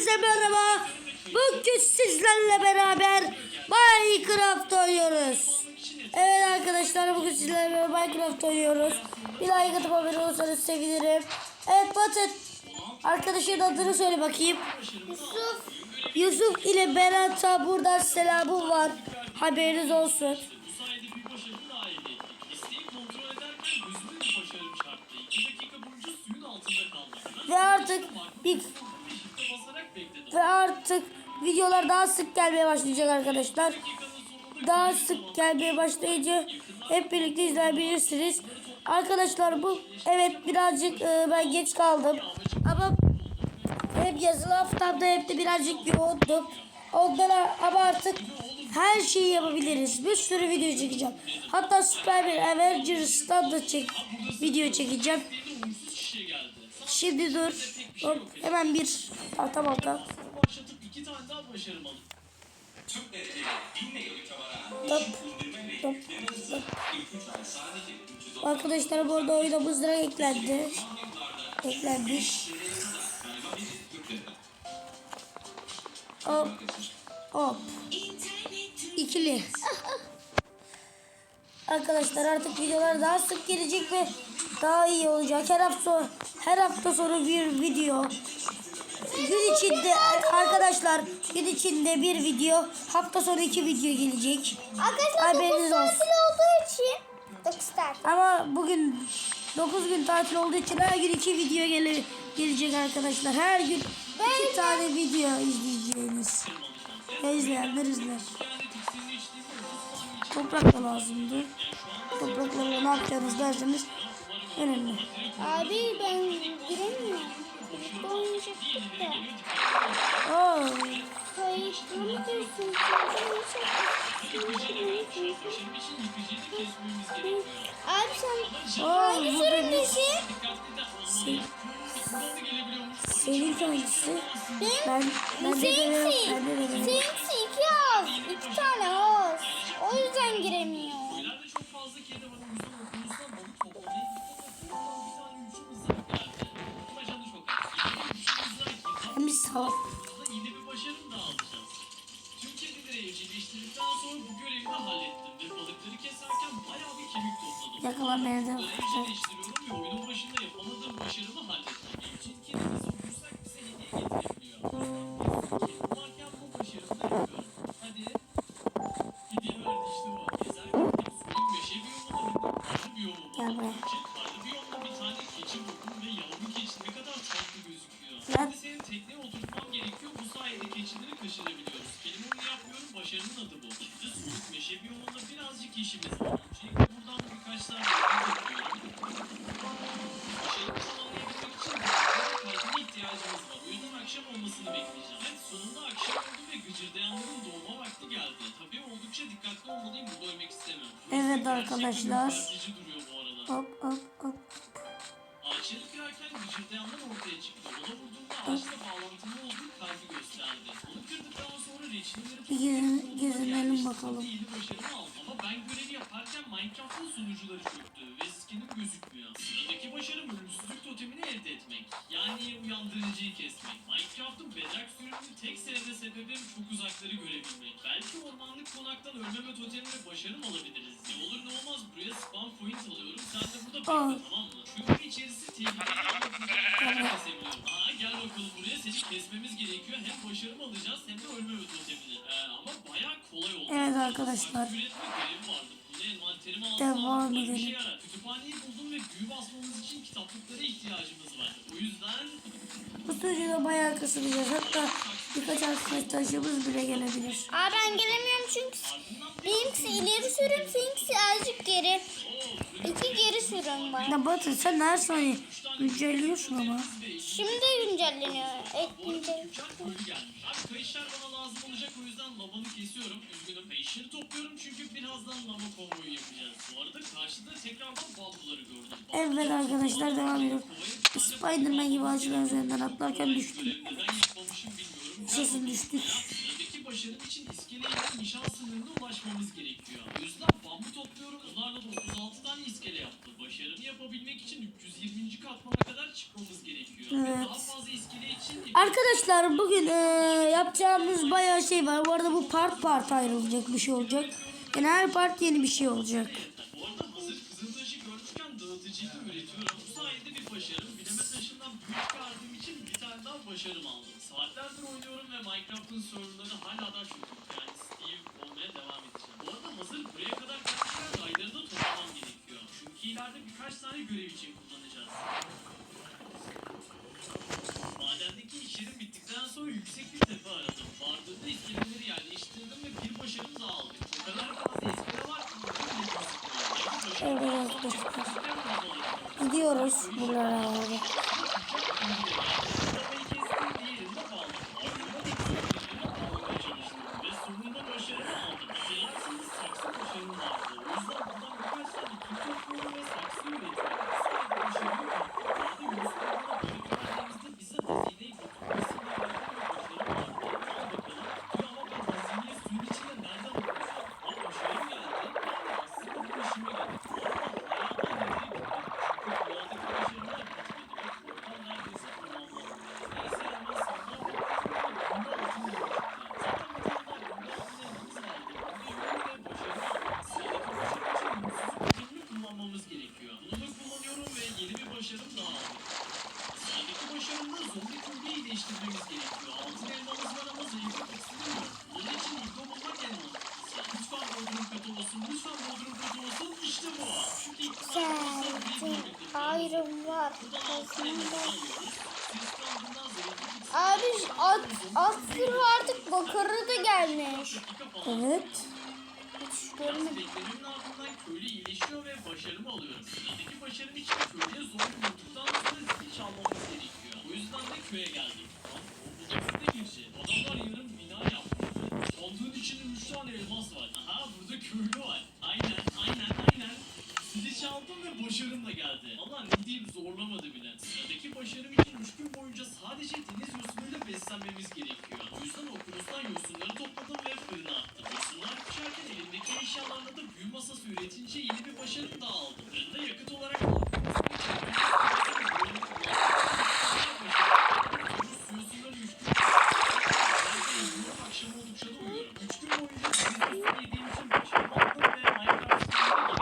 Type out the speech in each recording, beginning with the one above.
Herkese merhaba. Bugün sizlerle beraber Minecraft oynuyoruz. Evet arkadaşlar bugün sizlerle beraber Minecraft oynuyoruz. Bir like atıp abone olursanız sevinirim. Evet Batı arkadaşın adını söyle bakayım. Yusuf. Yusuf ile Berat'a buradan selamım var. Haberiniz olsun. Videolar daha sık gelmeye başlayacak arkadaşlar. Daha sık gelmeye başlayınca hep birlikte izleyebilirsiniz. Arkadaşlar bu evet birazcık e, ben geç kaldım ama hep yazılı haftamda hep de birazcık yoğundum. Ondan ama artık her şeyi yapabiliriz. Bir sürü video çekeceğim. Hatta Superman Avengers'tan da çek, video çekeceğim. Şimdi dur. Hop, hemen bir tahta balta. Başlatıp 2 tane daha başarım alıp Top, top, top. Arkadaşlar bu arada oyuna mızrak eklendi. Eklendi. Hop. Hop. İkili. Arkadaşlar artık videolar daha sık gelecek ve daha iyi olacak. Her hafta her hafta sonu bir video. Gün içinde arkadaşlar gün içinde bir video, hafta sonu iki video gelecek. Arkadaşlar Haberiniz 9 olsun. tatil olduğu için 9 tatil. Ama bugün 9 gün tatil olduğu için her gün iki video gele, gelecek arkadaşlar. Her gün iki tane video izleyeceğiniz. Ya izleyenler izler. Toprak da lazımdı. Topraklarla ne yapacağınız derseniz önemli. Abi ben giremiyorum. Diyorsun? Abi sen oo, hangi bu benim. sürümdesin? Se- senin hangisi? Ben, ben de demiyorum. Ben de demiyorum. Seninki iki az. iki tane az. O yüzden giremiyor. Çok fazla kedi var. Sağ. Burada yeni bir başarım daha alacağız. Tüm kedileri evcilleştirdikten sonra bu görevi de hallettim ve balıkları keserken bayağı bir kemik topladım. Yakalan beni de. Bunları evcilleştiriyorum ve oyunun başında yapamadığım başarımı hallettim. Evcil kedimizi tekneye oturtmam gerekiyor. Bu sayede keçileri kaçırabiliyoruz. Benim onu yapmıyorum. Başarımın adı bu. Şimdi soğuk meşe biyomunda birazcık işimiz var. Öncelikle buradan birkaç tane yapı yapıyorum. Başarımı tamamlayabilmek için kalbine ihtiyacımız var. O yüzden akşam olmasını bekleyeceğim. Evet sonunda akşam oldu ve gıcırdayanların doğma vakti geldi. Tabii oldukça dikkatli olmalıyım. Burada ölmek istemiyorum. Evet arkadaşlar. Hop hop hop. Ağaçları kırarken gıcırdayanlar ortaya çıktı. Ona vurduğumda gezin, gezinelim bakalım. Ben görevi yaparken Minecraft'ın sunucuları çöktü ve skinim gözükmüyor. Sıradaki başarım ölümsüzlük totemini elde etmek. Yani uyandırıcıyı kesmek. Minecraft'ın bedrock sürümünü tek sevme sebebim çok uzakları görebilmek. Belki ormanlık konaktan ölmeme totemine başarım alabiliriz. Ne olur ne olmaz buraya spawn point alıyorum. Sen de burada bekle tamam mı? Çünkü içerisi tehlikeli. Aa gel bakalım buraya seni kesmemiz gerekiyor. Hem başarım alacağız hem de ölmeme totemini. Ee, ama bayağı kolay oldu. Evet arkadaşlar. Devam edelim. yarar. Kütüphaneyi buldum ve büyü basmamız için kitaplıklara ihtiyacımız var. O yüzden Bu sunucuda bayağı kasılacağız. Hatta birkaç arkadaşlarımız bile gelebilir. Abi ben gelemiyorum çünkü benimkisi ileri sürüm, seninkisi azıcık geri. İki geri sürüm var. Ya Batı sen her saniye güncelliyorsun ama. Şimdi güncelleniyor. Et güncel. tüccar köylü gelmiş. Abi kayışlar bana lazım olacak o yüzden lavanı kesiyorum. Üzgünüm kayışları topluyorum çünkü birazdan lava konvoyu yapacağız. Bu arada karşıda tekrardan balbuları gördüm. Evet arkadaşlar devam ediyoruz. Spiderman gibi ağaçların üzerinden atlarken düştüm. Neden yapmamışım bilmiyorum. Sesim düştük. Sıradaki başarım için iskeleyle nişan sınırına ulaşmamız gerekiyor. O yüzden bambu topluyorum. Bunlarla da 36 tane iskele yaptım. Başarımı yapabilmek için 320. katmana kadar çıkmamız gerekiyor. Evet. Daha fazla iskele için Arkadaşlar bugün eee, yapacağımız bayağı şey var. Bu arada bu part part ayrılacak bir şey olacak. Yani her part yeni bir şey olacak. Daha başarım aldım. Saatlerdir oynuyorum ve Minecraft'ın serverları hala da iyi. Yani Steve olmaya devam edeceğim. Bu arada hazır buraya kadar gelmişken rayları da toplamam gerekiyor. Çünkü ileride birkaç tane görev için kullanacağız. Madendeki işlerim bittikten sonra yüksek bir tepe aradım. Vardığımda iskeleleri yerleştirdim ve bir başarım daha aldım. O kadar fazla iskele var ki bütün arkadaşlar. Gidiyoruz buralara doğru. kullanmamız gerekiyor. Bunu da kullanıyorum ve yeni bir başarım daha aldım. Sıradaki başarımda zombi kurduğu iyileştirmemiz gerekiyor. Altın elmamız var ama zayıflık iksiri yok. Bunun için ilko bulmak en mantıklısı. Lütfen bodrum katı olsun, lütfen bodrum katı olsun. İşte bu. Çünkü ilk Güzel bir ayrım var. Buradan altın elması Kesinlikle. alıyoruz. Siz kandından zayıflık iksiri Abi at, at sürü artık bakarı da gelmiş. Evet. Hiç görmedim. Köylü iyileşiyor ve başarımı alıyorum. Sıradaki başarım için köylüye zombi vurduktan sonra zil çalmamız gerekiyor. O yüzden de köye geldik. O da girişi. Adamlar yarım bina yapmış. Sandığın içinde 3 tane elmas var. Aha burada köylü var. Çaldım ve başarım da geldi. Allah ne diyeyim zorlamadı bile. Sıradaki başarım için 3 gün boyunca sadece deniz yosunuyla beslenmemiz gerekiyor. O yüzden okyanustan yosunları topladım ve fırına attım. Yosunlar pişerken elimdeki eşyalarla da büyü masası üretince yeni bir başarım daha aldım. Fırında yakıt olarak yosunları 3 gün akşam oldukça da uyuyorum. 3 gün boyunca deniz yosun yediğim için başarım aldım ve Minecraft sınırına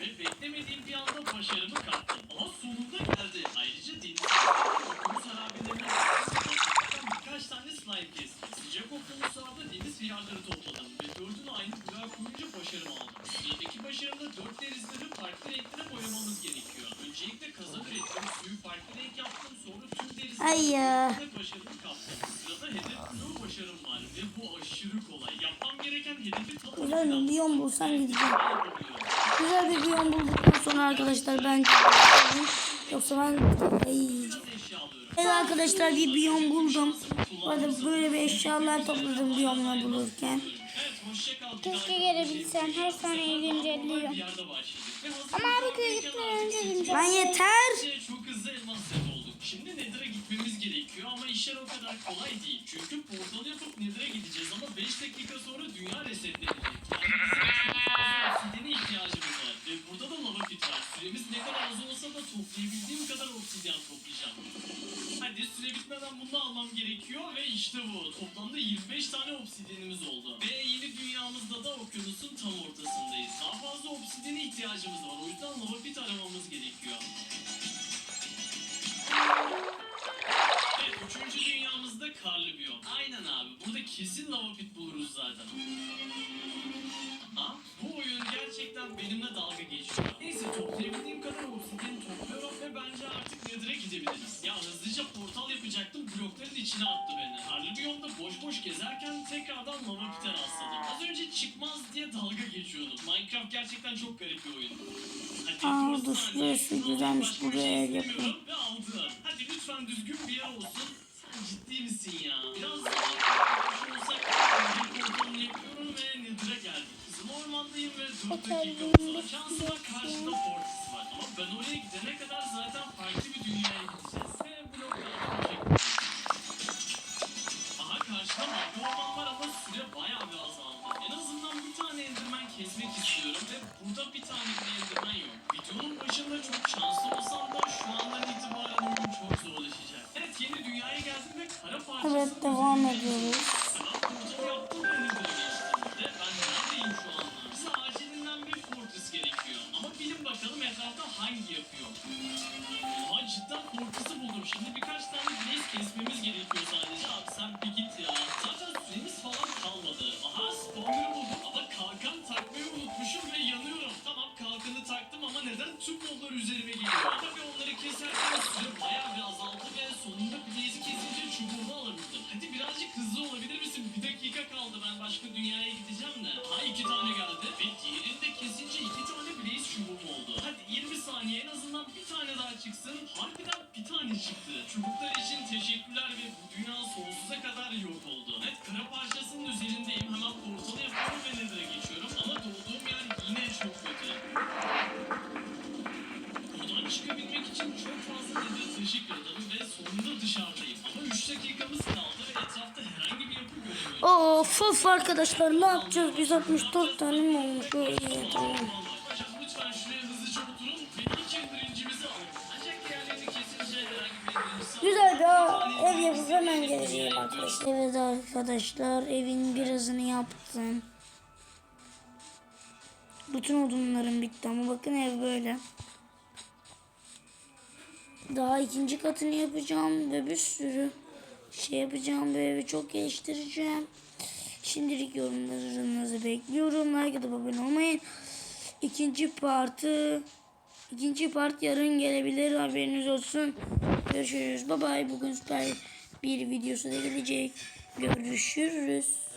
ve beklemediğim bir anda başarımı kaptım. Ama sonunda geldi. Ayrıca deniz okyanus harabelerine birkaç tane slime kestim. Sıcak okyanuslarda hıyarları topladım ve dördünü aynı bloğa koyunca başarım aldım. Sıradaki başarımda dört denizleri farklı renklere boyamamız gerekiyor. Öncelikle kazan ürettim, suyu farklı renk yaptım, sonra tüm denizleri Ay başarımı kaptım. Sırada hedef bloğu başarım var ve bu aşırı kolay. Yapmam gereken hedefi tam Güzel bir biyom bulsam gideceğim. Güzel bir biyom bulduktan sonra arkadaşlar bence yoksa ben alıyorum. Evet arkadaşlar bir biyom buldum. Bu arada böyle bir eşyalar topladım biyomla bulurken. Keşke gelebilsen her saniye güncelliyor. Ama abi köye gitmeden önce güncel. Ben yeter. Çok hızlı elmas set olduk. Şimdi Nether'a gitmemiz gerekiyor ama işler o kadar kolay değil. Çünkü portalı yapıp Nether'a gideceğiz ama 5 dakika sonra dünya resetlenecek. Yani bizim çok fazla obsidiyene ihtiyacımız var. Ve burada da lava var. Süremiz ne kadar az olsa da toplayabildiğim kadar obsidyen toplayacağım. Hadi süre bitmeden bunu almam gerekiyor ve işte bu. Toplamda 25 tane obsidyenimiz oldu. Ve yeni dünyamızda da okyanusun tam ortasındayız. Daha fazla obsidyene ihtiyacımız var. O yüzden lava pit aramamız gerekiyor. Evet, üçüncü dünyamızda karlı biyom. Aynen abi. Burada kesin lava pit buluruz zaten. Ha? Bu oyun gerçekten benimle dalga geçiyor. Neyse toplayabildiğim kadar obsidyen topluyorum ve bence artık Nether'a gidebiliriz. Ya hızlıca portal yapacaktım blokların içine attı beni. Karlı biyomda boş boş gezerken tekrardan lava pite rastladım. Az önce çıkmaz diye dalga geçiyordum. Minecraft gerçekten çok garip bir oyun. Aa, dur, Şunu güzelmiş, bir buraya şey ev istemiyorum Ve aldım. Hadi lütfen düzgün bir yer olsun. Sen ciddi misin ya? Biraz daha Normanlıyım ve dört dakika şansıma karşıda şey. Fortis var. Ama ben oraya gidene kadar zaten farklı bir dünyaya gideceğiz. Ve blokla Aha karşıda mavi orman var ama süre bayağı bir azaldı. En azından bir tane enderman kesmek istiyorum ve burada bir tane bile enderman yok. Videonun başında çok şanslı olsam da şu andan itibaren oyun çok zorlaşacak. Evet yeni dünyaya geldim ve kara parçası... Evet devam ediyoruz. Yapıyor? Aa cidden Fortress'ı buldum. Şimdi birkaç tane Blaze kesmemiz gerekiyor sadece. Abi sen bir git ya. Zaten süremiz falan kalmadı. Aha spawner'ı buldum. Ama kalkan takmayı unutmuşum ve yanıyorum. Tamam kalkanı taktım ama neden tüm moblar üzerime geliyor? Tabii onları keserken süre of arkadaşlar ne yapacağız? Biz 64 tane mi olmuş? Öyle tamam. Güzel bir ev yapıp hemen geleceğim arkadaşlar. Evet arkadaşlar evin birazını yaptım. Bütün odunlarım bitti ama bakın ev böyle. Daha ikinci katını yapacağım ve bir sürü şey yapacağım ve evi çok geliştireceğim. Şimdilik yorumlarınızı bekliyorum. Like atıp abone olmayın. İkinci partı ikinci part yarın gelebilir haberiniz olsun. Görüşürüz. Bye bye. Bugün süper bir videosu da gelecek. Görüşürüz.